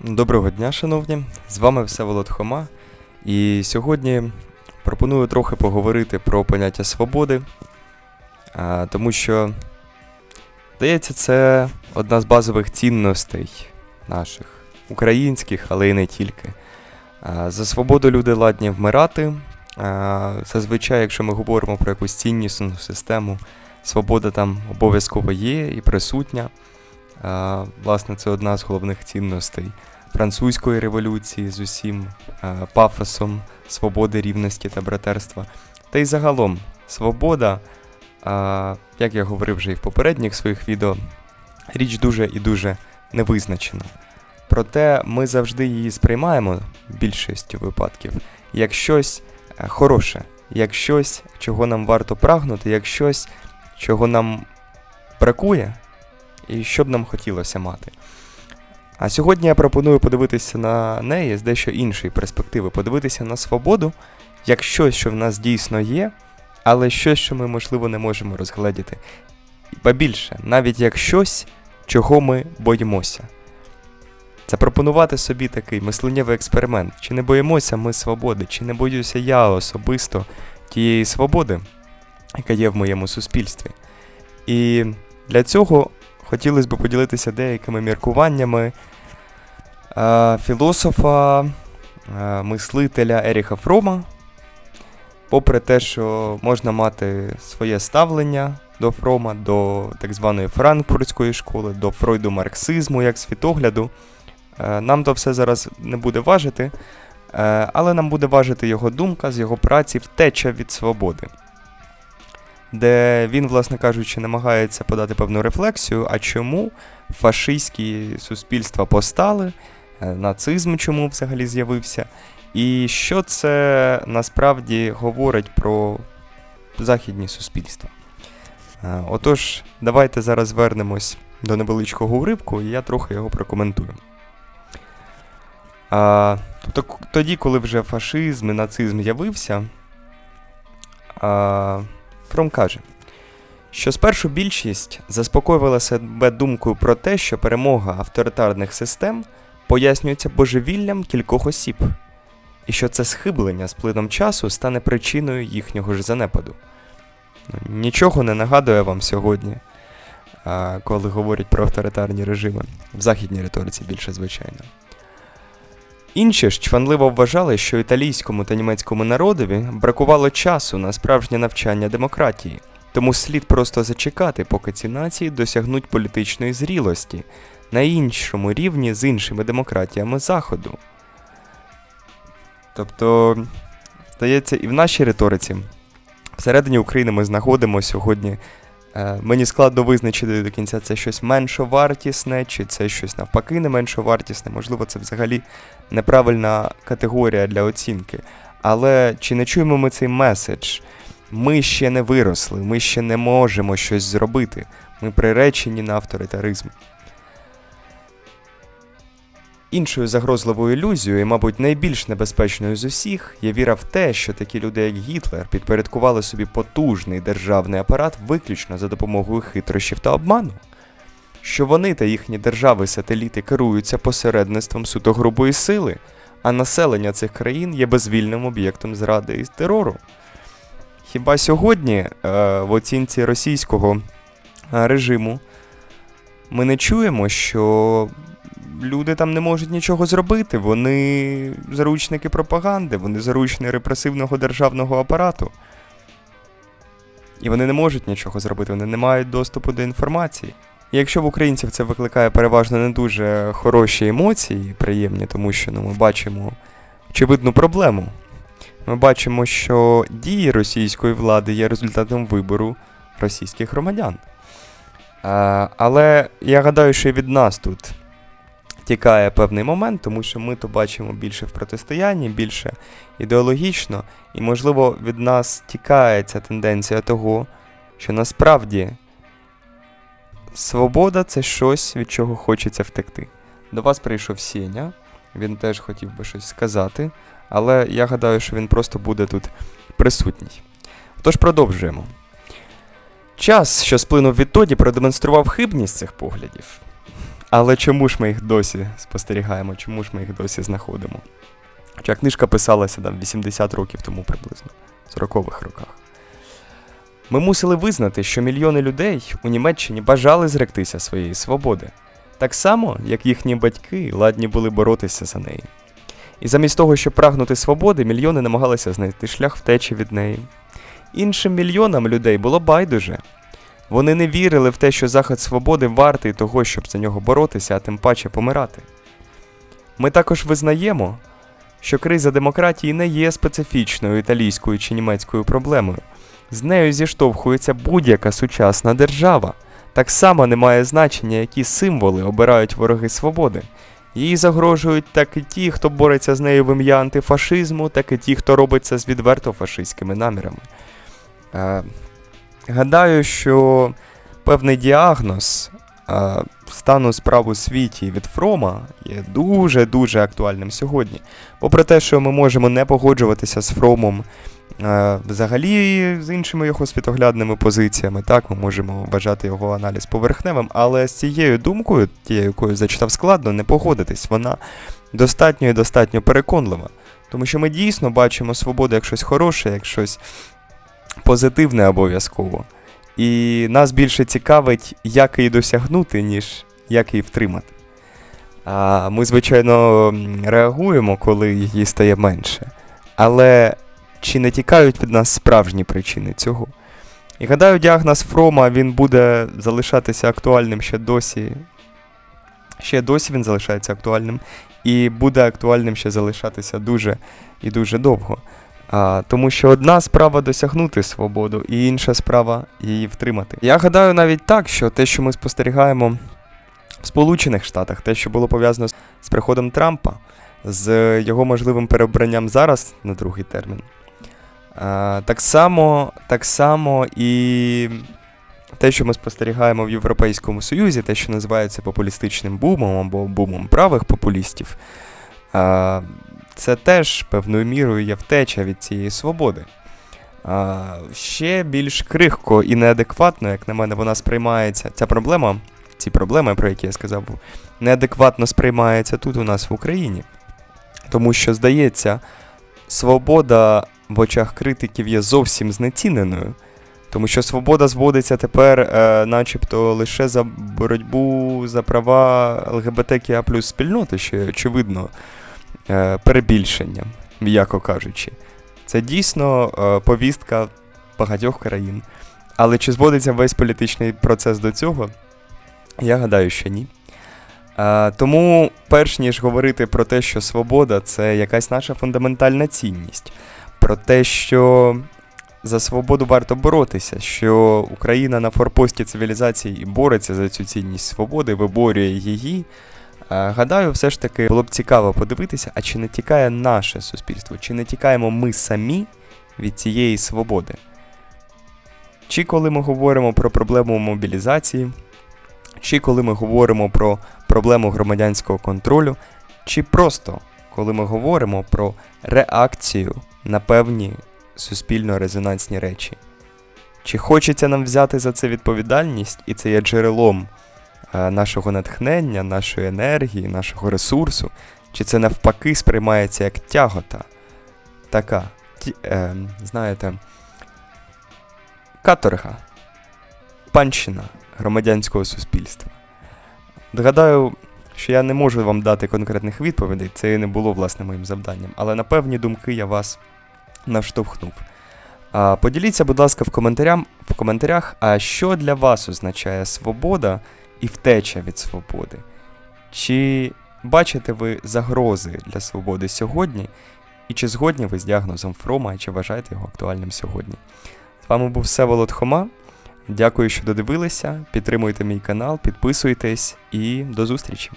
Доброго дня, шановні! З вами Всеволод Хома. І сьогодні пропоную трохи поговорити про поняття свободи, тому що, здається, це одна з базових цінностей наших, українських, але й не тільки. За свободу люди ладні вмирати. Зазвичай, якщо ми говоримо про якусь ціннісну систему, свобода там обов'язково є і присутня. Власне, це одна з головних цінностей французької революції з усім пафосом свободи, рівності та братерства. Та й загалом свобода, як я говорив вже і в попередніх своїх відео, річ дуже і дуже невизначена. Проте ми завжди її сприймаємо більшістю випадків як щось е, хороше, як щось, чого нам варто прагнути, як щось, чого нам бракує, і що б нам хотілося мати. А сьогодні я пропоную подивитися на неї з дещо іншої перспективи, подивитися на свободу як щось, що в нас дійсно є, але щось, що ми, можливо, не можемо розгледіти. Ба більше, навіть як щось, чого ми боїмося. Запропонувати собі такий мисленнєвий експеримент. Чи не боїмося ми свободи, чи не боюся я особисто тієї свободи, яка є в моєму суспільстві. І для цього хотілося б поділитися деякими міркуваннями е, філософа, е, мислителя Еріха Фрома. Попри те, що можна мати своє ставлення до Фрома, до так званої франкфуртської школи, до Фройду марксизму як світогляду, е, нам то все зараз не буде важити, е, але нам буде важити його думка з його праці втеча від свободи де він, власне кажучи, намагається подати певну рефлексію, а чому фашистські суспільства постали, е, нацизм чому взагалі з'явився, і що це насправді говорить про західні суспільства. Е, Отож, давайте зараз вернемось до невеличкого уривку, і я трохи його прокоментую. А, тобто, тоді, коли вже фашизм і нацизм з'явився, Фром каже, що спершу більшість заспокоювала себе думкою про те, що перемога авторитарних систем пояснюється божевіллям кількох осіб, і що це схиблення з плином часу стане причиною їхнього ж занепаду. Ну, Нічого не нагадує вам сьогодні, коли говорять про авторитарні режими, в західній риториці більше звичайно. Інші ж чванливо вважали, що італійському та німецькому народові бракувало часу на справжнє навчання демократії, тому слід просто зачекати, поки ці нації досягнуть політичної зрілості на іншому рівні з іншими демократіями Заходу. Тобто, здається, і в нашій риториці всередині України ми знаходимо сьогодні. Е, Мені складно визначити до кінця це щось меншовартісне, чи це щось навпаки не меншовартісне. Можливо, це взагалі неправильна категорія для оцінки. Але чи не чуємо ми цей меседж? Ми ще не виросли, ми ще не можемо щось зробити. Ми приречені на авторитаризм. Іншою загрозливою ілюзією, і, мабуть, найбільш небезпечною з усіх, є віра в те, що такі люди, як Гітлер, підпорядкували собі потужний державний апарат виключно за допомогою хитрощів та обману. Що вони та їхні держави-сателіти керуються посередництвом суто грубої сили, а населення цих країн є безвільним об'єктом зради і терору. Хіба сьогодні е, в оцінці російського е, режиму ми не чуємо, що люди там не можуть нічого зробити, вони заручники пропаганди, вони заручники репресивного державного апарату. І вони не можуть нічого зробити, вони не мають доступу до інформації. І якщо в українців це викликає переважно не дуже хороші емоції, приємні, тому що ну, ми бачимо очевидну проблему. Ми бачимо, що дії російської влади є результатом вибору російських громадян. А, але я гадаю, що і від нас тут тікає певний момент, тому що ми то бачимо більше в протистоянні, більше ідеологічно, і, можливо, від нас тікає ця тенденція того, що насправді свобода це щось, від чого хочеться втекти. До вас прийшов Сєня, він теж хотів би щось сказати, але я гадаю, що він просто буде тут присутній. Тож продовжуємо. Час, що сплинув відтоді, продемонстрував хибність цих поглядів. Але чому ж ми їх досі спостерігаємо? Чому ж ми їх досі знаходимо? Хоча книжка писалася там 80 років тому приблизно, в 40-х роках. Ми мусили визнати, що мільйони людей у Німеччині бажали зректися своєї свободи, так само, як їхні батьки ладні були боротися за неї. І замість того, щоб прагнути свободи, мільйони намагалися знайти шлях втечі від неї. Іншим мільйонам людей було байдуже. Вони не вірили в те, що захист свободи вартий того, щоб за нього боротися, а тим паче помирати. Ми також визнаємо, що криза демократії не є специфічною італійською чи німецькою проблемою. З нею зіштовхується будь-яка сучасна держава. Так само не має значення, які символи обирають вороги свободи. Їй загрожують так і ті, хто бореться з нею в ім'я антифашизму, так і ті, хто робить це з відверто фашистськими намірами. Гадаю, що певний діагноз е, стану справ у світі від Фрома є дуже-дуже актуальним сьогодні. Попри те, що ми можемо не погоджуватися з Фромом взагалі з іншими його світоглядними позиціями, так, ми можемо вважати його аналіз поверхневим, але з цією думкою, тією, якою зачитав складно, не погодитись, вона достатньо і достатньо переконлива. Тому що ми дійсно бачимо свободу як щось хороше, як щось позитивне обов'язково. І нас більше цікавить, як її досягнути, ніж як її втримати. А ми, звичайно, реагуємо, коли її стає менше. Але чи не тікають від нас справжні причини цього? І гадаю, діагноз Фрома він буде залишатися актуальним ще досі. Ще досі він залишається актуальним і буде актуальним ще залишатися дуже і дуже довго. А, тому що одна справа досягнути свободу, і інша справа її втримати. Я гадаю навіть так, що те, що ми спостерігаємо в Сполучених Штатах, те, що було пов'язано з- приходом Трампа, з його можливим переобранням зараз на другий термін. А, так само, так само і те, що ми спостерігаємо в Європейському Союзі, те, що називається популістичним бумом або бумом правих популістів, це теж певною мірою є втеча від цієї свободи. А, ще більш крихко і неадекватно, як на мене, вона сприймається. Ця проблема, ці проблеми, про які я сказав, неадекватно сприймається тут у нас в Україні. Тому що, здається, свобода в очах критиків є зовсім знеціненою. Тому що свобода зводиться тепер, е, начебто, лише за боротьбу за права ЛГБТКА плюс спільноти, що очевидно перебільшенням, м'яко кажучи. Це дійсно е, повістка багатьох країн. Але чи зводиться весь політичний процес до цього? Я гадаю, що ні. Е, тому, перш ніж говорити про те, що свобода це якась наша фундаментальна цінність, про те, що за свободу варто боротися, що Україна на форпості цивілізації бореться за цю цінність свободи, виборює її. Е, Гадаю, все ж таки було б цікаво подивитися, а чи не тікає наше суспільство, чи не тікаємо ми самі від цієї свободи. Чи коли ми говоримо про проблему мобілізації, чи коли ми говоримо про проблему громадянського контролю, чи просто коли ми говоримо про реакцію на певні суспільно-резонансні речі. Чи хочеться нам взяти за це відповідальність, і це є джерелом нашого натхнення, нашої енергії, нашого ресурсу, чи це навпаки сприймається як тягота, така, ті, е, знаєте, каторга, панщина громадянського суспільства. Гадаю, що я не можу вам дати конкретних відповідей, це і не було власне моїм завданням, але на певні думки я вас наштовхнув. Поділіться, будь ласка, в, коментарям, в коментарях, а що для вас означає свобода і втеча від свободи? Чи бачите ви загрози для свободи сьогодні? І чи згодні ви з діагнозом Фрома, і чи вважаєте його актуальним сьогодні? З вами був Всеволод Хома. Дякую, що додивилися. Підтримуйте мій канал, підписуйтесь і до зустрічі!